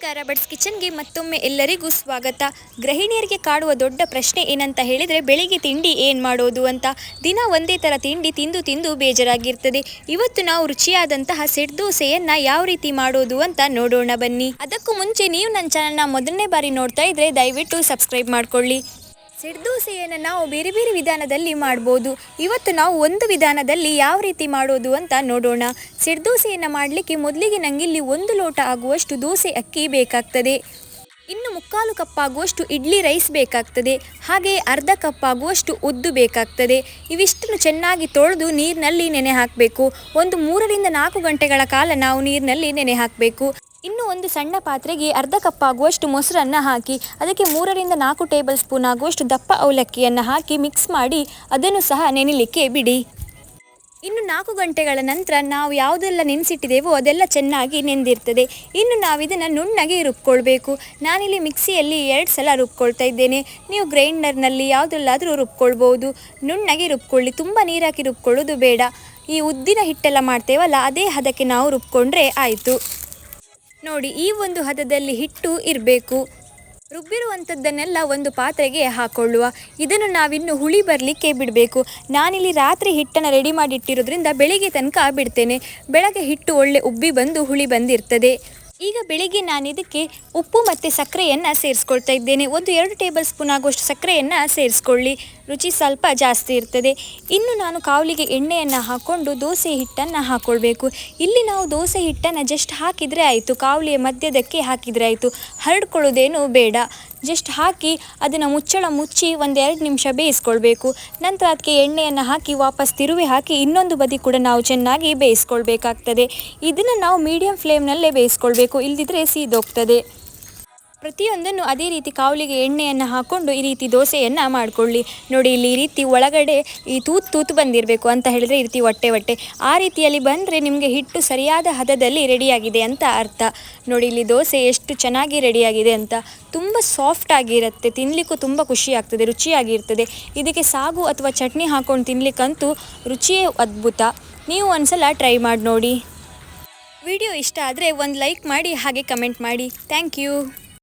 ನಮಸ್ಕಾರ. ಬಡ್ಸ್ ಕಿಚನ್ಗೆ ಮತ್ತೊಮ್ಮೆ ಎಲ್ಲರಿಗೂ ಸ್ವಾಗತ. ಗೃಹಿಣಿಯರಿಗೆ ಕಾಡುವ ದೊಡ್ಡ ಪ್ರಶ್ನೆ ಏನಂತ ಹೇಳಿದರೆ, ಬೆಳಿಗ್ಗೆ ತಿಂಡಿ ಏನು ಮಾಡೋದು ಅಂತ. ದಿನ ಒಂದೇ ಥರ ತಿಂಡಿ ತಿಂದು ತಿಂದು ಬೇಜಾರಾಗಿರ್ತದೆ. ಇವತ್ತು ನಾವು ರುಚಿಯಾದಂತಹ ಸೆಟ್ ದೋಸೆಯನ್ನು ಯಾವ ರೀತಿ ಮಾಡೋದು ಅಂತ ನೋಡೋಣ ಬನ್ನಿ. ಅದಕ್ಕೂ ಮುಂಚೆ ನೀವು ನನ್ನ ಚಾನಲ್ನ ಮೊದಲನೇ ಬಾರಿ ನೋಡ್ತಾ ಇದ್ರೆ ದಯವಿಟ್ಟು ಸಬ್ಸ್ಕ್ರೈಬ್ ಮಾಡ್ಕೊಳ್ಳಿ. ಸೆಟ್ ದೋಸೆಯನ್ನು ನಾವು ಬೇರೆ ಬೇರೆ ವಿಧಾನದಲ್ಲಿ ಮಾಡ್ಬೋದು. ಇವತ್ತು ನಾವು ಒಂದು ವಿಧಾನದಲ್ಲಿ ಯಾವ ರೀತಿ ಮಾಡೋದು ಅಂತ ನೋಡೋಣ. ಸೆಟ್ ದೋಸೆಯನ್ನು ಮಾಡಲಿಕ್ಕೆ ಮೊದಲಿಗೆ ನನಗೆ ಇಲ್ಲಿ ಒಂದು ಲೋಟ ಆಗುವಷ್ಟು ದೋಸೆ ಅಕ್ಕಿ ಬೇಕಾಗ್ತದೆ. ಇನ್ನು ಮುಕ್ಕಾಲು ಕಪ್ ಆಗುವಷ್ಟು ಇಡ್ಲಿ ರೈಸ್ ಬೇಕಾಗ್ತದೆ. ಹಾಗೆ ಅರ್ಧ ಕಪ್ ಆಗುವಷ್ಟು ಉದ್ದು ಬೇಕಾಗ್ತದೆ. ಇವಿಷ್ಟನ್ನು ಚೆನ್ನಾಗಿ ತೊಳೆದು ನೀರಿನಲ್ಲಿ ನೆನೆ ಹಾಕಬೇಕು. ಒಂದು ಮೂರರಿಂದ ನಾಲ್ಕು ಗಂಟೆಗಳ ಕಾಲ ನಾವು ನೀರಿನಲ್ಲಿ ನೆನೆ ಹಾಕಬೇಕು. ಇನ್ನು ಒಂದು ಸಣ್ಣ ಪಾತ್ರೆಗೆ ಅರ್ಧ ಕಪ್ ಆಗುವಷ್ಟು ಮೊಸರನ್ನು ಹಾಕಿ, ಅದಕ್ಕೆ ಮೂರರಿಂದ ನಾಲ್ಕು ಟೇಬಲ್ ಸ್ಪೂನ್ ಆಗುವಷ್ಟು ದಪ್ಪ ಅವಲಕ್ಕಿಯನ್ನು ಹಾಕಿ ಮಿಕ್ಸ್ ಮಾಡಿ, ಅದನ್ನು ಸಹ ನೆನೆಯಲಿಕ್ಕೆ ಬಿಡಿ. ಇನ್ನು ನಾಲ್ಕು ಗಂಟೆಗಳ ನಂತರ ನಾವು ಯಾವುದೆಲ್ಲ ನೆನೆಸಿಟ್ಟಿದ್ದೇವೋ ಅದೆಲ್ಲ ಚೆನ್ನಾಗಿ ನೆಂದಿರ್ತದೆ. ಇನ್ನು ನಾವು ಇದನ್ನು ನುಣ್ಣಗೆ ರುಬ್ಕೊಳ್ಬೇಕು. ನಾನಿಲ್ಲಿ ಮಿಕ್ಸಿಯಲ್ಲಿ ಎರಡು ಸಲ ರುಬ್ಕೊಳ್ತಾ ಇದ್ದೇನೆ. ನೀವು ಗ್ರೈಂಡರ್ನಲ್ಲಿ ಯಾವುದಲ್ಲಾದರೂ ರುಬ್ಕೊಳ್ಬೋದು. ನುಣ್ಣಗೆ ರುಬ್ಕೊಳ್ಳಿ, ತುಂಬ ನೀರಾಕಿ ರುಬ್ಕೊಳ್ಳೋದು ಬೇಡ. ಈ ಉದ್ದಿನ ಹಿಟ್ಟೆಲ್ಲ ಮಾಡ್ತೇವಲ್ಲ, ಅದೇ ಹದಕ್ಕೆ ನಾವು ರುಬ್ಕೊಂಡ್ರೆ ಆಯಿತು. ನೋಡಿ, ಈ ಒಂದು ಹದದಲ್ಲಿ ಹಿಟ್ಟು ಇರಬೇಕು. ರುಬ್ಬಿರುವಂಥದ್ದನ್ನೆಲ್ಲ ಒಂದು ಪಾತ್ರೆಗೆ ಹಾಕೊಳ್ಳುವ. ಇದನ್ನು ನಾವಿನ್ನು ಹುಳಿ ಬರಲಿಕ್ಕೆ ಬಿಡಬೇಕು. ನಾನಿಲ್ಲಿ ರಾತ್ರಿ ಹಿಟ್ಟನ್ನು ರೆಡಿ ಮಾಡಿಟ್ಟಿರೋದ್ರಿಂದ ಬೆಳಿಗ್ಗೆ ತನಕ ಬಿಡ್ತೇನೆ. ಬೆಳಗ್ಗೆ ಹಿಟ್ಟು ಒಳ್ಳೆ ಉಬ್ಬಿ ಬಂದು ಹುಳಿ ಬಂದಿರ್ತದೆ. ಈಗ ಬೆಳಿಗ್ಗೆ ನಾನು ಇದಕ್ಕೆ ಉಪ್ಪು ಮತ್ತು ಸಕ್ಕರೆಯನ್ನು ಸೇರಿಸ್ಕೊಳ್ತಾ ಇದ್ದೇನೆ. ಒಂದು ಎರಡು ಟೇಬಲ್ ಸ್ಪೂನ್ ಆಗುವಷ್ಟು ಸಕ್ಕರೆಯನ್ನು ಸೇರಿಸ್ಕೊಳ್ಳಿ. ರುಚಿ ಸ್ವಲ್ಪ ಜಾಸ್ತಿ ಇರ್ತದೆ. ಇನ್ನು ನಾನು ಕಾವಲಿಗೆ ಎಣ್ಣೆಯನ್ನು ಹಾಕ್ಕೊಂಡು ದೋಸೆ ಹಿಟ್ಟನ್ನು ಹಾಕ್ಕೊಳ್ಬೇಕು ಇಲ್ಲಿ ನಾವು ದೋಸೆ ಹಿಟ್ಟನ್ನು ಜಸ್ಟ್ ಹಾಕಿದರೆ ಆಯಿತು. ಕಾವಲಿಯ ಮಧ್ಯದಕ್ಕೆ ಹಾಕಿದರೆ ಆಯಿತು. ಹರಡ್ಕೊಳ್ಳೋದೇನು ಬೇಡ. ಜಸ್ಟ್ ಹಾಕಿ ಅದನ್ನು ಮುಚ್ಚಳ ಮುಚ್ಚಿ ಒಂದೆರಡು ನಿಮಿಷ ಬೇಯಿಸ್ಕೊಳ್ಬೇಕು. ನಂತರ ಅದಕ್ಕೆ ಎಣ್ಣೆಯನ್ನು ಹಾಕಿ ವಾಪಸ್ ತಿರುವೆ ಹಾಕಿ ಇನ್ನೊಂದು ಬದಿ ಕೂಡ ನಾವು ಚೆನ್ನಾಗಿ ಬೇಯಿಸ್ಕೊಳ್ಬೇಕಾಗ್ತದೆ. ಇದನ್ನು ನಾವು ಮೀಡಿಯಂ ಫ್ಲೇಮ್ನಲ್ಲೇ ಬೇಯಿಸ್ಕೊಳ್ಬೇಕು. ಇಲ್ಲದಿದ್ದರೆ ಸೀದೋಗ್ತದೆ. ಪ್ರತಿಯೊಂದನ್ನು ಅದೇ ರೀತಿ ಕಾವಲಿಗೆ ಎಣ್ಣೆಯನ್ನು ಹಾಕ್ಕೊಂಡು ಈ ರೀತಿ ದೋಸೆಯನ್ನು ಮಾಡಿಕೊಳ್ಳಿ. ನೋಡಿ, ಇಲ್ಲಿ ಈ ರೀತಿ ಒಳಗಡೆ ಈ ತೂತು ತೂತು ಬಂದಿರಬೇಕು ಅಂತ ಹೇಳಿದರೆ ಈ ರೀತಿ ಹೊಟ್ಟೆ ಹೊಟ್ಟೆ. ಆ ರೀತಿಯಲ್ಲಿ ಬಂದರೆ ನಿಮಗೆ ಹಿಟ್ಟು ಸರಿಯಾದ ಹದದಲ್ಲಿ ರೆಡಿಯಾಗಿದೆ ಅಂತ ಅರ್ಥ. ನೋಡಿ, ಇಲ್ಲಿ ದೋಸೆ ಎಷ್ಟು ಚೆನ್ನಾಗಿ ರೆಡಿಯಾಗಿದೆ ಅಂತ. ತುಂಬ ಸಾಫ್ಟ್ ಆಗಿರುತ್ತೆ ತಿನ್ನಲಿಕ್ಕೂ ತುಂಬ ಖುಷಿ ಆಗ್ತದೆ, ರುಚಿಯಾಗಿರ್ತದೆ. ಇದಕ್ಕೆ ಸಾಗು ಅಥವಾ ಚಟ್ನಿ ಹಾಕ್ಕೊಂಡು ತಿನ್ನಲಿಕ್ಕಂತೂ ರುಚಿಯೇ ಅದ್ಭುತ. ನೀವು ಒಂದ್ಸಲ ಟ್ರೈ ಮಾಡಿ ನೋಡಿ. ವಿಡಿಯೋ ಇಷ್ಟ ಆದರೆ ಒಂದು ಲೈಕ್ ಮಾಡಿ, ಹಾಗೆ ಕಮೆಂಟ್ ಮಾಡಿ. Thank you.